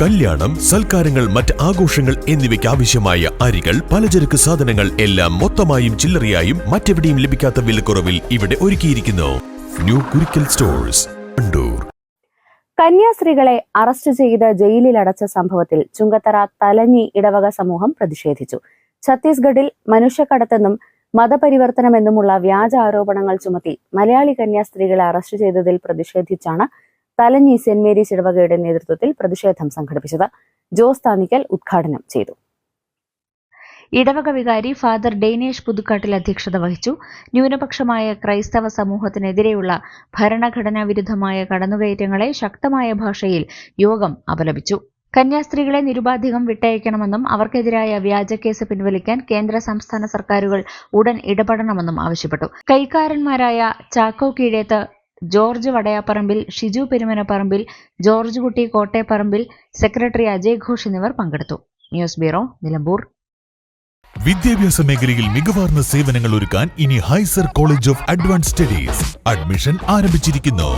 കല്യാണം സൽക്കാരങ്ങൾ മറ്റ് ആഘോഷങ്ങൾ എന്നിവയ്ക്ക് ആവശ്യമായ അരികൾ പലചരക്ക് സാധനങ്ങൾ എല്ലാം മൊത്തമായും ചില്ലറയായും മറ്റെവിടെയും ലഭിക്കാത്ത വിലക്കുറവിൽ ഇവിടെ ഒരുക്കിയിരിക്കുന്നു. ന്യൂ കുരിക്കൽ സ്റ്റോഴ്സ് കന്യാസ്ത്രീകളെ അറസ്റ്റ് ചെയ്ത് ജയിലിൽ അടച്ച സംഭവത്തിൽ ചുങ്കത്തറ തലഞ്ഞി ഇടവക സമൂഹം പ്രതിഷേധിച്ചു. ഛത്തീസ്ഗഡിൽ മനുഷ്യക്കടത്തെന്നും മതപരിവർത്തനമെന്നുമുള്ള വ്യാജ ആരോപണങ്ങൾ ചുമത്തി മലയാളി കന്യാസ്ത്രീകളെ അറസ്റ്റ് ചെയ്തതിൽ പ്രതിഷേധിച്ചാണ് തലഞ്ഞി സെന്റ് മേരീസ് ഇടവകയുടെ നേതൃത്വത്തിൽ പ്രതിഷേധം സംഘടിപ്പിച്ചത്. ജോസ് താനിക്കൽ ഉദ്ഘാടനം ചെയ്തു. ഇടവക വികാരി ഫാദർ ഡെയ്നേഷ് പുതുക്കാട്ടിൽ അധ്യക്ഷത വഹിച്ചു. ന്യൂനപക്ഷമായ ക്രൈസ്തവ സമൂഹത്തിനെതിരെയുള്ള ഭരണഘടനാ വിരുദ്ധമായ കടന്നുകയറ്റങ്ങളെ ശക്തമായ ഭാഷയിൽ യോഗം അപലപിച്ചു. കന്യാസ്ത്രീകളെ നിരുപാധികം വിട്ടയക്കണമെന്നും അവർക്കെതിരായ വ്യാജക്കേസ് പിൻവലിക്കാൻ കേന്ദ്ര സംസ്ഥാന സർക്കാരുകൾ ഉടൻ ഇടപെടണമെന്നും ആവശ്യപ്പെട്ടു. കൈക്കാരന്മാരായ Chacko Keezheth George Vadayaparambil Shiju Perumanaparambil George Kutty Kottayaparambil secretary Ajay Ghosh എന്നിവർ പങ്കെടുത്തു. News bureau Nilambur. വിദ്യാഭ്യാസ മേഖലയിൽ മികവാർന്ന സേവനങ്ങൾ ഒരുക്കാൻ ഇനി Hyzer college of advance studies admission ആരംഭിച്ചിരിക്കുന്നു.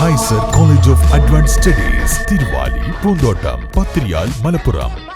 Hyzer college of advance studies Thiruvali Poonthottam Pathiriyal Malappuram.